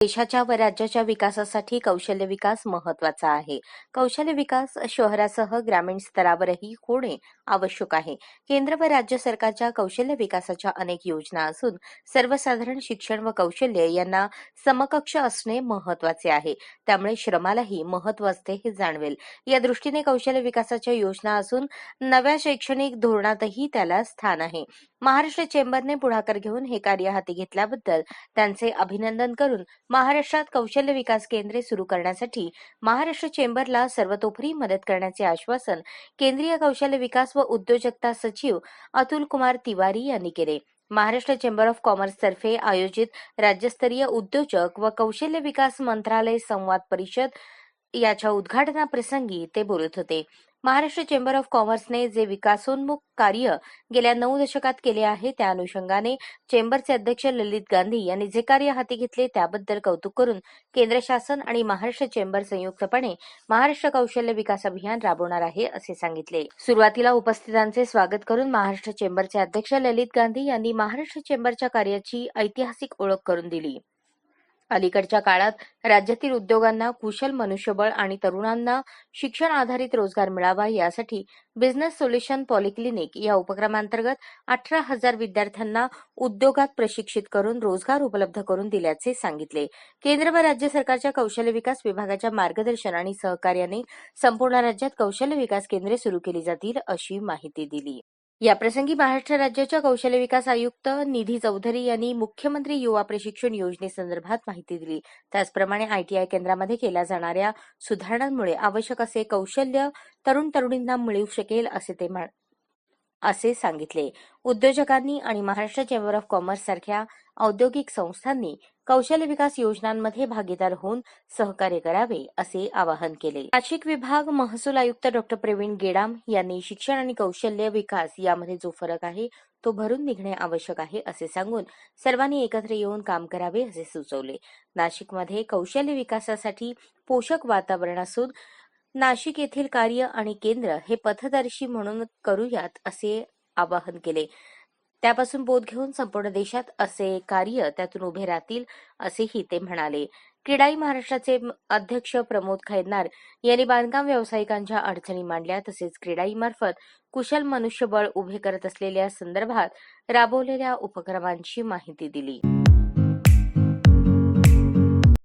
देशाच्या व राज्याच्या विकासासाठी कौशल्य विकास महत्त्वाचा आहे. कौशल्य विकास शहरासह ग्रामीण स्तरावरही होणे आवश्यक आहे. केंद्र व राज्य सरकारच्या कौशल्य विकासाच्या अनेक योजना असून सर्वसाधारण शिक्षण व कौशल्य यांना समकक्ष असणे महत्त्वाचे आहे. त्यामुळे श्रमालाही महत्त्व असते हे जाणवेल. या दृष्टीने कौशल्य विकासाच्या योजना असून नव्या शैक्षणिक धोरणातही त्याला स्थान आहे. महाराष्ट्र चेंबरने पुढाकार घेऊन हे कार्य हाती घेतल्याबद्दल त्यांचे अभिनंदन करून महाराष्ट्रात कौशल्य विकास केंद्रे सुरू करण्यासाठी महाराष्ट्र चेंबरला सर्वतोपरी मदत करण्याचे आश्वासन केंद्रीय कौशल्य विकास व उद्योजकता सचिव अतुल कुमार तिवारी यांनी केले. महाराष्ट्र चेंबर ऑफ कॉमर्सतर्फे आयोजित राज्यस्तरीय उद्योजक व कौशल्य विकास मंत्रालय संवाद परिषद याच्या उद्घाटनाप्रसंगी ते बोलत होते. महाराष्ट्र चेंबर ऑफ कॉमर्सने जे विकासोन्मुख कार्य गेल्या नऊ दशकात केले आहे त्या अनुषंगाने चेंबरचे अध्यक्ष ललित गांधी यांनी जे कार्य हाती घेतले त्याबद्दल कौतुक करून केंद्र शासन आणि महाराष्ट्र चेंबर संयुक्तपणे महाराष्ट्र कौशल्य विकास अभियान राबवणार आहे असे सांगितले. सुरुवातीला उपस्थितांचे स्वागत करून महाराष्ट्र चेंबरचे अध्यक्ष ललित गांधी यांनी महाराष्ट्र चेंबरच्या कार्याची ऐतिहासिक ओळख करून दिली. अलीकडच्या काळात राज्यातील उद्योगांना कुशल मनुष्यबळ आणि तरुणांना शिक्षण आधारित रोजगार मिळावा यासाठी बिझनेस सोल्युशन पॉलिक्लिनिक या उपक्रमांतर्गत अठरा हजार विद्यार्थ्यांना उद्योगात प्रशिक्षित करून रोजगार उपलब्ध करून दिल्याचे सांगितले. केंद्र व राज्य सरकारच्या कौशल्य विकास विभागाच्या मार्गदर्शन आणि सहकार्याने संपूर्ण राज्यात कौशल्य विकास केंद्रे सुरू केली जातील अशी माहिती दिली. याप्रसंगी महाराष्ट्र राज्याच्या कौशल्य विकास आयुक्त निधी चौधरी यांनी मुख्यमंत्री युवा प्रशिक्षण योजनेसंदर्भात माहिती दिली. त्याचप्रमाणे आयटीआय केंद्रामध्ये केल्या जाणाऱ्या सुधारणांमुळे आवश्यक असे कौशल्य तरुण तरुणींना मिळू शकेल असे ते असे सांगितले. उद्योजकांनी आणि महाराष्ट्र चेंबर ऑफ कॉमर्स सारख्या औद्योगिक संस्थांनी कौशल्य विकास योजनांमध्ये भागीदार होऊन सहकार्य करावे असे आवाहन केले. नाशिक विभाग महसूल आयुक्त डॉक्टर प्रवीण गेडाम यांनी शिक्षण आणि कौशल्य विकास यामध्ये जो फरक आहे तो भरून निघणे आवश्यक आहे असे सांगून सर्वांनी एकत्र येऊन काम करावे असे सुचवले. नाशिकमध्ये कौशल्य विकासासाठी पोषक वातावरण असून नाशिक येथील कार्य आणि केंद्र हे पथदर्शी म्हणून करूयात असे आवाहन केले. त्यापासून बोध घेऊन संपूर्ण देशात असे कार्य त्यातून उभे राहतील असेही ते म्हणाले. क्रीडाई महाराष्ट्राचे अध्यक्ष प्रमोद खैरनार यांनी बांधकाम व्यावसायिकांच्या अडचणी मांडल्या तसेच क्रीडाई मार्फत कुशल मनुष्यबळ उभे करत असलेल्या संदर्भात राबवलेल्या उपक्रमांची माहिती दिली.